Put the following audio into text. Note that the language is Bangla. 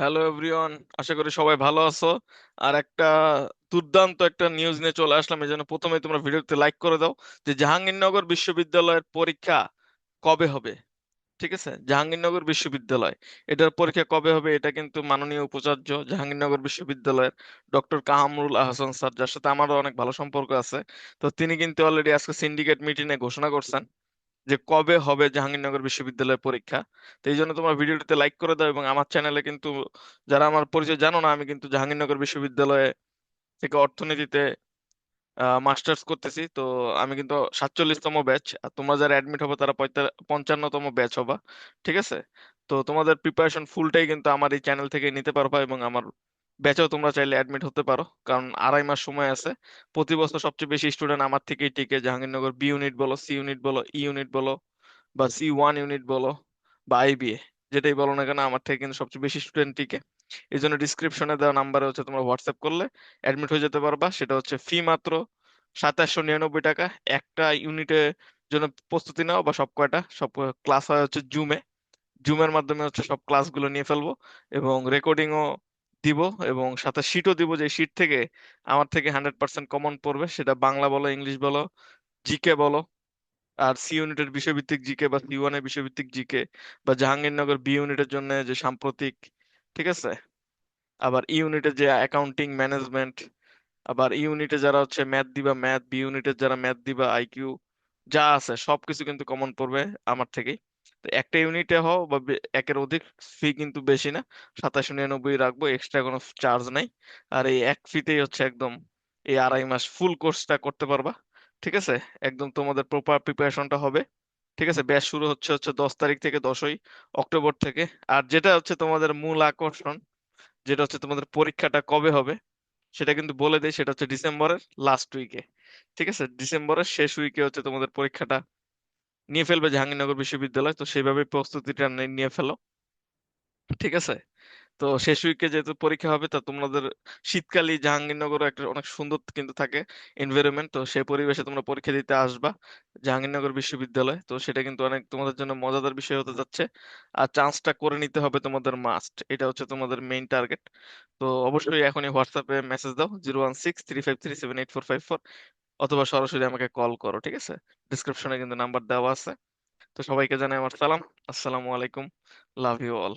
হ্যালো এভরিওয়ান আশা করি সবাই ভালো আছো। আর একটা দুর্দান্ত একটা নিউজ নিয়ে চলে আসলাম। এই জন্য প্রথমে তোমরা ভিডিওতে লাইক করে দাও যে জাহাঙ্গীরনগর বিশ্ববিদ্যালয়ের পরীক্ষা কবে হবে? ঠিক আছে? জাহাঙ্গীরনগর বিশ্ববিদ্যালয়। এটার পরীক্ষা কবে হবে? এটা কিন্তু মাননীয় উপাচার্য জাহাঙ্গীরনগর বিশ্ববিদ্যালয়ের ডক্টর কামরুল আহসান স্যার, যার সাথে আমারও অনেক ভালো সম্পর্ক আছে। তো তিনি কিন্তু অলরেডি আজকে সিন্ডিকেট মিটিং এ ঘোষণা করছেন। যে কবে হবে জাহাঙ্গীরনগর বিশ্ববিদ্যালয়ের পরীক্ষা, তো এই জন্য তোমরা ভিডিওটিতে লাইক করে দাও এবং আমার চ্যানেলে কিন্তু যারা আমার পরিচয় জানো না, আমি কিন্তু জাহাঙ্গীরনগর বিশ্ববিদ্যালয়ে থেকে অর্থনীতিতে মাস্টার্স করতেছি। তো আমি কিন্তু সাতচল্লিশতম ব্যাচ আর তোমরা যারা অ্যাডমিট হবে তারা পঞ্চান্নতম ব্যাচ হবা, ঠিক আছে? তো তোমাদের প্রিপারেশন ফুলটাই কিন্তু আমার এই চ্যানেল থেকে নিতে পারবা এবং আমার ব্যাচেও তোমরা চাইলে অ্যাডমিট হতে পারো। কারণ আড়াই মাস সময় আছে। প্রতি বছর সবচেয়ে বেশি স্টুডেন্ট আমার থেকেই টিকে। জাহাঙ্গীরনগর বি ইউনিট বলো সি ইউনিট বলো ই ইউনিট বলো বা সি ওয়ান ইউনিট বলো বা আইবিএ যেটাই বলো না কেন আমার থেকে কিন্তু সবচেয়ে বেশি স্টুডেন্ট টিকে। এই জন্য ডিসক্রিপশনে দেওয়া নাম্বারে হচ্ছে তোমরা হোয়াটসঅ্যাপ করলে অ্যাডমিট হয়ে যেতে পারবা। সেটা হচ্ছে ফি মাত্র সাতাশশো নিরানব্বই টাকা। একটা ইউনিটের জন্য প্রস্তুতি নাও বা সব কয়টা, সব ক্লাস হয় হচ্ছে জুমে জুমের মাধ্যমে হচ্ছে সব ক্লাসগুলো নিয়ে ফেলব এবং রেকর্ডিংও দিব এবং সাথে শিটও দিব যে শিট থেকে আমার থেকে হান্ড্রেড পার্সেন্ট কমন পড়বে, সেটা বাংলা বলো, ইংলিশ বলো জিকে বলো, আর সি ইউনিটের বিষয়ভিত্তিক জিকে বা সি ওয়ানের বিষয়ভিত্তিক জিকে বা জাহাঙ্গীরনগর বি ইউনিটের জন্য যে সাম্প্রতিক, ঠিক আছে? আবার ইউনিটের যে অ্যাকাউন্টিং ম্যানেজমেন্ট আবার ইউনিটে যারা হচ্ছে ম্যাথ দিবা ম্যাথ বি ইউনিটের যারা ম্যাথ দিবা আইকিউ যা আছে সবকিছু কিন্তু কমন পড়বে আমার থেকেই। একটা ইউনিটে হও বা একের অধিক ফি কিন্তু বেশি না। সাতাশশো নিরানব্বই রাখব এক্সট্রা কোনো চার্জ নাই। আর এই এক ফিতেই হচ্ছে একদম এই আড়াই মাস ফুল কোর্সটা করতে পারবা। ঠিক আছে? একদম তোমাদের প্রপার প্রিপারেশনটা হবে। ঠিক আছে? ব্যাচ শুরু হচ্ছে হচ্ছে দশ তারিখ থেকে দশই অক্টোবর থেকে। আর যেটা হচ্ছে তোমাদের মূল আকর্ষণ, যেটা হচ্ছে তোমাদের পরীক্ষাটা কবে হবে, সেটা কিন্তু বলে দেয় সেটা হচ্ছে ডিসেম্বরের লাস্ট উইকে ঠিক আছে? ডিসেম্বরের শেষ উইকে হচ্ছে তোমাদের পরীক্ষাটা নিয়ে ফেলবে জাহাঙ্গীরনগর বিশ্ববিদ্যালয়, তো সেইভাবে প্রস্তুতিটা নিয়ে ফেলো। ঠিক আছে? তো শেষ উইকে যেহেতু পরীক্ষা হবে, তা তোমাদের শীতকালে জাহাঙ্গীরনগর একটা অনেক সুন্দর কিন্তু থাকে এনভায়রনমেন্ট তো সেই পরিবেশে তোমরা পরীক্ষা দিতে আসবা জাহাঙ্গীরনগর বিশ্ববিদ্যালয়। তো সেটা কিন্তু অনেক তোমাদের জন্য মজাদার বিষয় হতে যাচ্ছে। আর চান্সটা করে নিতে হবে তোমাদের মাস্ট এটা হচ্ছে তোমাদের মেইন টার্গেট তো অবশ্যই এখনই হোয়াটসঅ্যাপে মেসেজ দাও zero one six three five three seven eight four five four অথবা সরাসরি আমাকে কল করো, ঠিক আছে? ডিসক্রিপশনে কিন্তু নাম্বার দেওয়া আছে। তো সবাইকে জানাই আমার সালাম। আসসালামু আলাইকুম। Love you all